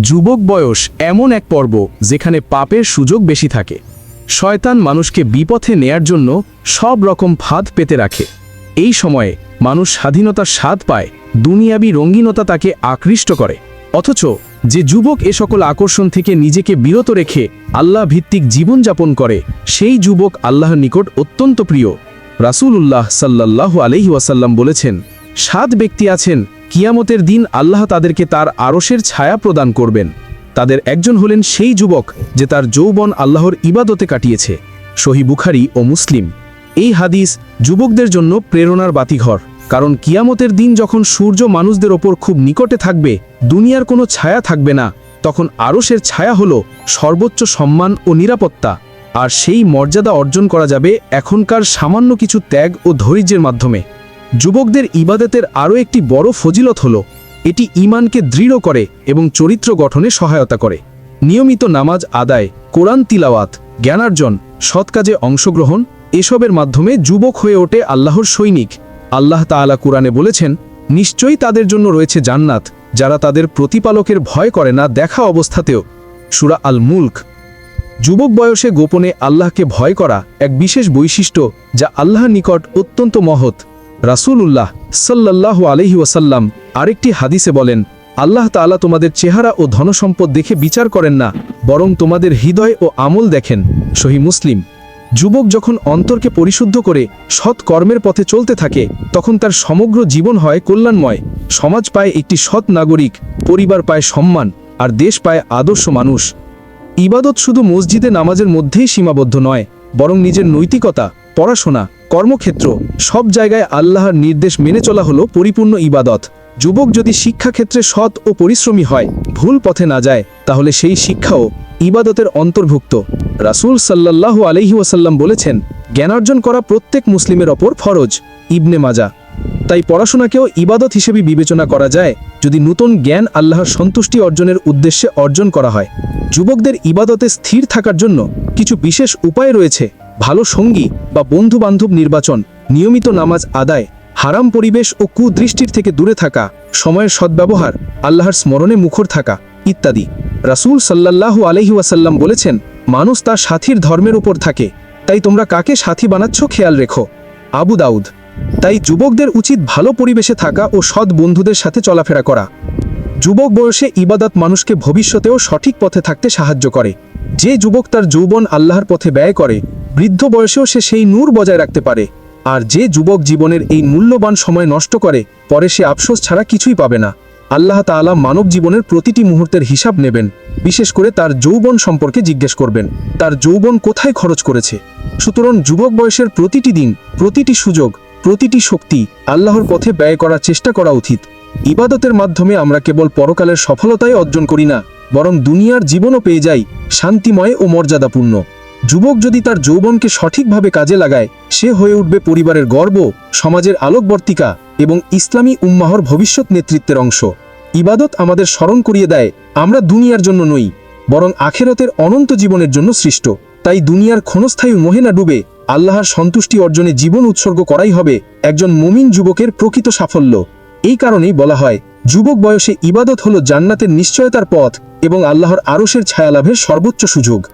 যুবক বয়স এমন এক পর্ব যেখানে পাপের সুযোগ বেশি থাকে। শয়তান মানুষকে বিপথে নেয়ার জন্য সব রকম ফাঁদ পেতে রাখে। এই সময়ে মানুষ স্বাধীনতার স্বাদ পায়, দুনিয়াবি রঙ্গিনতা তাকে আকৃষ্ট করে। অথচ যে যুবক এ সকল আকর্ষণ থেকে নিজেকে বিরত রেখে আল্লাহ ভিত্তিক জীবনযাপন করে, সেই যুবক আল্লাহর নিকট অত্যন্ত প্রিয়। রাসূলুল্লাহ সাল্লাল্লাহু আলহি ওয়াসাল্লাম বলেছেন, সাত ব্যক্তি আছেন কিয়ামতের দিন আল্লাহ তাদেরকে তার আরশের ছায়া প্রদান করবেন। তাদের একজন হলেন সেই যুবক যে তার যৌবন আল্লাহর ইবাদতে কাটিয়েছে। সহি বুখারি ও মুসলিম। এই হাদিস যুবকদের জন্য প্রেরণার বাতিঘর, কারণ কিয়ামতের দিন যখন সূর্য মানুষদের ওপর খুব নিকটে থাকবে, দুনিয়ার কোনো ছায়া থাকবে না, তখন আরশের ছায়া হল সর্বোচ্চ সম্মান ও নিরাপত্তা, আর সেই মর্যাদা অর্জন করা যাবে এখনকার সামান্য কিছু ত্যাগ ও ধৈর্যের মাধ্যমে। যুবকদের ইবাদতের আরও একটি বড় ফজিলত হল, এটি ইমানকে দৃঢ় করে এবং চরিত্র গঠনে সহায়তা করে। নিয়মিত নামাজ আদায়, কোরআন তিলাওয়াত, জ্ঞানার্জন, সৎ কাজে অংশগ্রহণ, এসবের মাধ্যমে যুবক হয়ে ওঠে আল্লাহর সৈনিক। আল্লাহ তাআলা কুরআনে বলেছেন, নিশ্চয়ই তাদের জন্য রয়েছে জান্নাত, যারা তাদের প্রতিপালকের ভয় করে না দেখা অবস্থাতেও। সুরা আল মুল্ক যুবক বয়সে গোপনে আল্লাহকে ভয় করা এক বিশেষ বৈশিষ্ট্য যা আল্লাহর নিকট অত্যন্ত মহৎ। রাসূলুল্লাহ সাল্লাহ আলহি ওয়াসাল্লাম আরেকটি হাদিসে বলেন, আল্লাহ তাআলা তোমাদের চেহারা ও ধনসম্পদ দেখে বিচার করেন না, বরং তোমাদের হৃদয় ও আমল দেখেন। সহি মুসলিম। যুবক যখন অন্তরকে পরিশুদ্ধ করে সৎ কর্মের পথে চলতে থাকে, তখন তার সমগ্র জীবন হয় কল্যাণময়। সমাজ পায় একটি সৎ নাগরিক, পরিবার পায় সম্মান, আর দেশ পায় আদর্শ মানুষ। ইবাদত শুধু মসজিদে নামাজের মধ্যেই সীমাবদ্ধ নয়, বরং নিজের নৈতিকতা, পড়াশোনা কর্মক্ষেত্র, সব জায়গায় আল্লাহর নির্দেশ মেনে চলা হলো পরিপূর্ণ ইবাদত। যুবক যদি শিক্ষাক্ষেত্রে সৎ ও পরিশ্রমী হয়, ভুল পথে না যায়, তাহলে সেই শিক্ষাও ইবাদতের অন্তর্ভুক্ত। রাসুল সাল্লাহ আলহি ওয়াসাল্লাম বলেছেন, জ্ঞানার্জন করা প্রত্যেক মুসলিমের ওপর ফরজ। ইবনে মাজা তাই পড়াশোনাকেও ইবাদত হিসেবে বিবেচনা করা যায় যদি নতুন জ্ঞান আল্লাহর সন্তুষ্টি অর্জনের উদ্দেশ্যে অর্জন করা হয়। যুবকদের ইবাদতে স্থির থাকার জন্য কিছু বিশেষ উপায় রয়েছে। ভালো সঙ্গী বা বন্ধু বান্ধব নির্বাচন, নিয়মিত নামাজ আদায়, হারাম পরিবেশ ও কুদৃষ্টির থেকে দূরে থাকা, সময়ের সদ্ব্যবহার, আল্লাহর স্মরণে মুখর থাকা ইত্যাদি। রাসূল সাল্লাল্লাহু আলহি ওয়াসাল্লাম বলেছেন, মানুষ তার সাথীর ধর্মের উপর থাকে। তাই তোমরা কাকে সাথী বানাচ্ছ খেয়াল রেখো। আবু দাউদ তাই যুবকদের উচিত ভালো পরিবেশে থাকা ও সৎ বন্ধুদের সাথে চলাফেরা করা। যুবক বয়সে ইবাদত মানুষকে ভবিষ্যতেও সঠিক পথে থাকতে সাহায্য করে। যে যুবক তার যৌবন আল্লাহর পথে ব্যয় করে, বৃদ্ধ বয়সেও সে সেই নূর বজায় রাখতে পারে। আর যে যুবক জীবনের এই মূল্যবান সময় নষ্ট করে, পরে সে আফসোস ছাড়া কিছুই পাবে না। আল্লাহ তাআলা মানব জীবনের প্রতিটি মুহূর্তের হিসাব নেবেন, বিশেষ করে তার যৌবন সম্পর্কে জিজ্ঞেস করবেন, তার যৌবন কোথায় খরচ করেছে? সুতরাং যুবক বয়সের প্রতিটি দিন, প্রতিটি সুযোগ প্রতিটি শক্তি আল্লাহর পথে ব্যয় করার চেষ্টা করা উচিত। ইবাদতের মাধ্যমে আমরা কেবল পরকালের সফলতাই অর্জন করি না, বরং দুনিয়ার জীবনও পেয়ে যাই শান্তিময় ও মর্যাদাপূর্ণ। যুবক যদি তার যৌবনকে সঠিকভাবে কাজে লাগায়, সে হয়ে উঠবে পরিবারের গর্ব, সমাজের আলোকবর্তিকা এবং ইসলামী উম্মাহর ভবিষ্যৎ নেতৃত্বের অংশ। ইবাদত আমাদের স্মরণ করিয়ে দেয়, আমরা দুনিয়ার জন্য নই, বরং আখেরতের অনন্ত জীবনের জন্য সৃষ্ট। তাই দুনিয়ার ক্ষণস্থায়ী মোহে না ডুবে আল্লাহর সন্তুষ্টি অর্জনে জীবন উৎসর্গ করাই হবে একজন মুমিন যুবকের প্রকৃত সাফল্য। এই কারণেই বলা হয়, যুবক বয়সে ইবাদত হল জান্নাতের নিশ্চয়তার পথ এবং আল্লাহর আরসের ছায়ালাভের সর্বোচ্চ সুযোগ।